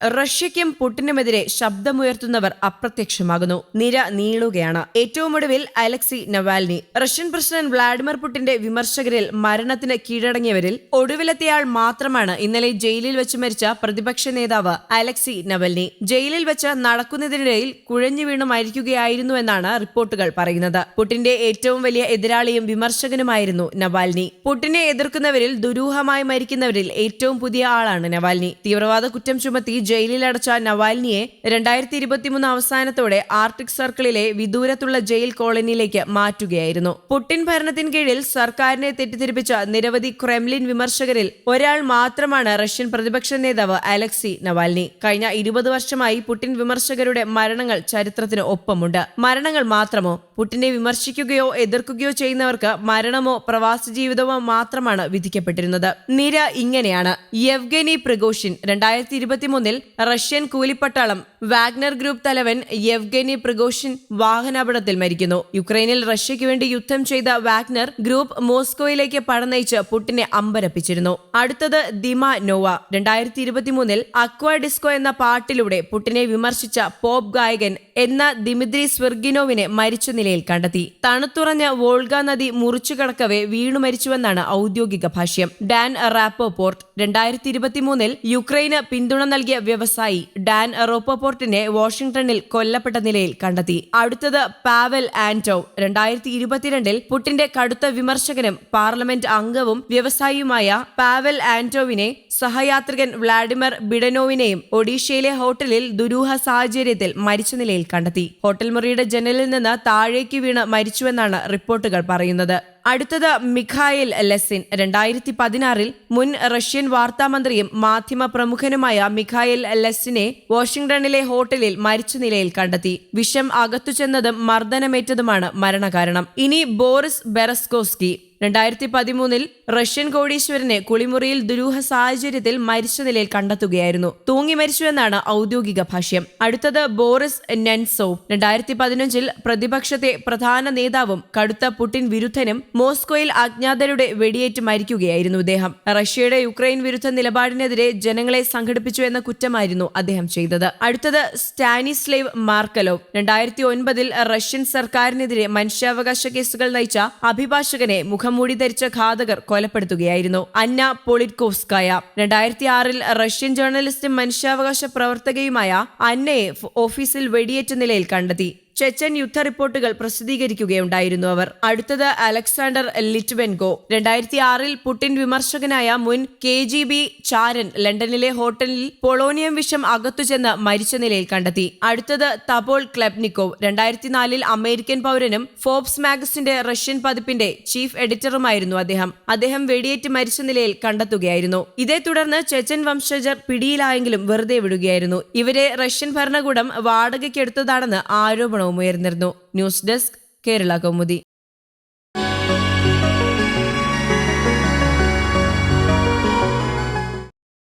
റഷ്യയ്ക്കും പുടിനുമെതിരെ ശബ്ദമുയർത്തുന്നവർ അപ്രത്യക്ഷമാകുന്നു. നിര നീളുകയാണ്. ഏറ്റവും ഒടുവിൽ Alexei Navalny Russian president Vladimir പുടിന്റെ വിമർശകരിൽ മരണത്തിന് കീഴടങ്ങിയവരിൽ ഒടുവിലെത്തിയാൾ മാത്രമാണ് ഇന്നലെ ജയിലിൽ വെച്ച് മരിച്ച പ്രതിപക്ഷ നേതാവ് അലക്സി നവൽനി. ജയിലിൽ വെച്ച് നടക്കുന്നതിനിടയിൽ കുഴഞ്ഞു വീണു മരിക്കുകയായിരുന്നുവെന്നാണ് റിപ്പോർട്ടുകൾ പറയുന്നത്. പുടിന്റെ ഏറ്റവും വലിയ എതിരാളിയും വിമർശകനുമായിരുന്നു നവാൽനി. പുടിനെ എതിർക്കുന്നവരിൽ ദുരൂഹമായി മരിക്കുന്നവരിൽ ഏറ്റവും പുതിയ ആളാണ് നവാൽനി. തീവ്രവാദ കുറ്റം ചുമത്തി ജയിലിലടച്ച നവാൽനിയെ രണ്ടായിരത്തി ഇരുപത്തിമൂന്ന് അവസാനത്തോടെ ആർട്ടിക് സർക്കിളിലെ വിദൂരത്തുള്ള ജയിൽ കോളനിയിലേക്ക് മാറ്റുകയായിരുന്നു. പുട്ടിൻ ഭരണത്തിന് കീഴിൽ സർക്കാരിനെ തെറ്റിദ്ധരിപ്പിച്ച നിരവധി ക്രെംലിൻ വിമർശകരിൽ ഒരാൾ മാത്രമാണ് റഷ്യൻ പ്രതിപക്ഷ നേതാവ് അലക്സി നവാൽനി കഴിഞ്ഞ ഇരുപത് വർഷമായി പുടിൻ വിമർശകരുടെ മരണങ്ങൾ ചരിത്രത്തിന് ഒപ്പമുണ്ട്. മരണങ്ങൾ മാത്രമോ? പുടിനെ വിമർശിക്കുകയോ എതിർക്കുകയോ ചെയ്യുന്നവർക്ക് മരണമോ പ്രവാസ ജീവിതമോ മാത്രമാണ് വിധിക്കപ്പെട്ടിരുന്നത്. നിര ഇങ്ങനെയാണ്. യെവ്ഗനി പ്രഗോഷിൻ രണ്ടായിരത്തി ഇരുപത്തിമൂന്നിൽ റഷ്യൻ കൂലിപ്പട്ടാളം വാഗ്നർ ഗ്രൂപ്പ് തലവൻ യെവ്ഗനി പ്രഗോഷിൻ വാഹനാപകടത്തിൽ മരിക്കുന്നു. യുക്രൈനിൽ റഷ്യയ്ക്ക് വേണ്ടി യുദ്ധം ചെയ്ത വാഗ്നർ ഗ്രൂപ്പ് മോസ്കോയിലേക്ക് പടനയിച്ച് പുട്ടിനെ അമ്പരപ്പിച്ചിരുന്നു. അടുത്തത് ദിമ നോവ. രണ്ടായിരത്തി ഇരുപത്തിമൂന്നിൽ അക്വ ഡിസ്കോ എന്ന പാട്ടിലൂടെ പുട്ടിനെ വിമർശിച്ച പോപ്പ് ഗായകൻ എന്ന ദിമിത്രി സ്വർഗിനോവിനെ മരിച്ച നിലയിൽ കണ്ടെത്തി. തണുത്തുറഞ്ഞ വോൾഗ നദി മുറിച്ചു കടക്കവെ വീണു മരിച്ചുവെന്നാണ് ഔദ്യോഗിക ഭാഷ്യം. Dan Rapoport. രണ്ടായിരത്തി ഇരുപത്തിമൂന്നിൽ യുക്രൈന് പിന്തുണ നൽകിയ വ്യവസായി ഡാൻ റോപ്പോപോർട്ടിനെ വാഷിംഗ്ടണിൽ കൊല്ലപ്പെട്ട നിലയിൽ കണ്ടെത്തി. അടുത്തത് പാവൽ ആന്റോ. രണ്ടായിരത്തി ഇരുപത്തിരണ്ടിൽ പുട്ടിന്റെ കടുത്ത വിമർശകനും പാർലമെന്റ് അംഗവും വ്യവസായിയുമായ പാവൽ ആന്റോവിനെ സഹയാത്രികൻ വ്ളാഡിമിർ ബിഡനോവിനെയും ഒഡീഷയിലെ ഹോട്ടലിൽ ദുരൂഹ സാഹചര്യത്തിൽ മരിച്ച നിലയിൽ കണ്ടെത്തി. ഹോട്ടൽ മുറിയുടെ ജനലിൽ നിന്ന് താഴേക്ക് വീണ് മരിച്ചുവെന്നാണ് റിപ്പോർട്ടുകൾ പറയുന്നത്. അടുത്തത് മിഖായിൽ ലെസിൻ. രണ്ടായിരത്തി പതിനാറിൽ മുൻ റഷ്യൻ വാർത്താമന്ത്രിയും മാധ്യമ പ്രമുഖനുമായ മിഖായിൽ ലെസിനെ വാഷിംഗ്ടണിലെ ഹോട്ടലിൽ മരിച്ച നിലയിൽ കണ്ടെത്തി. വിഷം അകത്തു ചെന്നതും മർദ്ദനമേറ്റതുമാണ് മരണകാരണം. ഇനി ബോറിസ് ബെറസ്കോസ്കി. രണ്ടായിരത്തി പതിമൂന്നിൽ റഷ്യൻ കോടീശ്വരനെ കുളിമുറിയിൽ ദുരൂഹ സാഹചര്യത്തിൽ മരിച്ച നിലയിൽ കണ്ടെത്തുകയായിരുന്നു. തൂങ്ങി മരിച്ചുവെന്നാണ് ഔദ്യോഗിക ഭാഷ്യം. അടുത്തത് ബോറിസ് നെൻസോ രണ്ടായിരത്തി പതിനഞ്ചിൽ പ്രതിപക്ഷത്തെ പ്രധാന നേതാവും കടുത്ത പുടിൻ വിരുദ്ധനും മോസ്കോയിൽ അജ്ഞാതരുടെ വെടിയേറ്റ് മരിക്കുകയായിരുന്നു അദ്ദേഹം റഷ്യയുടെ യുക്രൈൻ വിരുദ്ധ നിലപാടിനെതിരെ ജനങ്ങളെ സംഘടിപ്പിച്ചു എന്ന കുറ്റമായിരുന്നു അദ്ദേഹം ചെയ്തത്. അടുത്തത് സ്റ്റാനിസ്ലേവ് മാർക്കലോ രണ്ടായിരത്തി ഒൻപതിൽ റഷ്യൻ സർക്കാരിനെതിരെ മനുഷ്യാവകാശ കേസുകൾ നയിച്ച അഭിഭാഷകനെ മുഖംമൂടി ധരിച്ച ഘാതകർ കൊലപ്പെടുത്തുകയായിരുന്നു. അന്ന പൊളിറ്റ്കോസ്കായ രണ്ടായിരത്തി ആറിൽ റഷ്യൻ ജേർണലിസ്റ്റും മനുഷ്യാവകാശ പ്രവർത്തകയുമായ അന്നയെ ഓഫീസിൽ വെടിയേറ്റ നിലയിൽ കണ്ടെത്തി. ചെച്ചൻ യുദ്ധ റിപ്പോർട്ടുകൾ പ്രസിദ്ധീകരിക്കുകയുണ്ടായിരുന്നു അവർ. അടുത്തത് അലക്സാണ്ടർ ലിറ്റ്വെൻകോ രണ്ടായിരത്തി ആറിൽ പുടിൻ വിമർശകനായ മുൻ കെ ജി ബി ചാരൻ ലണ്ടനിലെ ഹോട്ടലിൽ പൊളോണിയം വിഷം അകത്തുചെന്ന് മരിച്ച നിലയിൽ കണ്ടെത്തി. അടുത്തത് തപോൾ ക്ലബ്നിക്കോവ്. രണ്ടായിരത്തി നാലിൽ അമേരിക്കൻ പൗരനും ഫോബ്സ് മാഗസിന്റെ റഷ്യൻ പതിപ്പിന്റെ ചീഫ് എഡിറ്ററുമായിരുന്നു അദ്ദേഹം. അദ്ദേഹം വെടിയേറ്റ് മരിച്ച നിലയിൽ കണ്ടെത്തുകയായിരുന്നു. ഇതേ തുടർന്ന് ചെച്ചൻ വംശജർ പിടിയിലായെങ്കിലും വെറുതെ വിടുകയായിരുന്നു. ഇവരെ റഷ്യൻ ഭരണകൂടം വാടകയ്ക്കെടുത്തതാണെന്ന് ആരോപണവും ഉയർന്നിരുന്നു. News desk Kerala Kaumudi.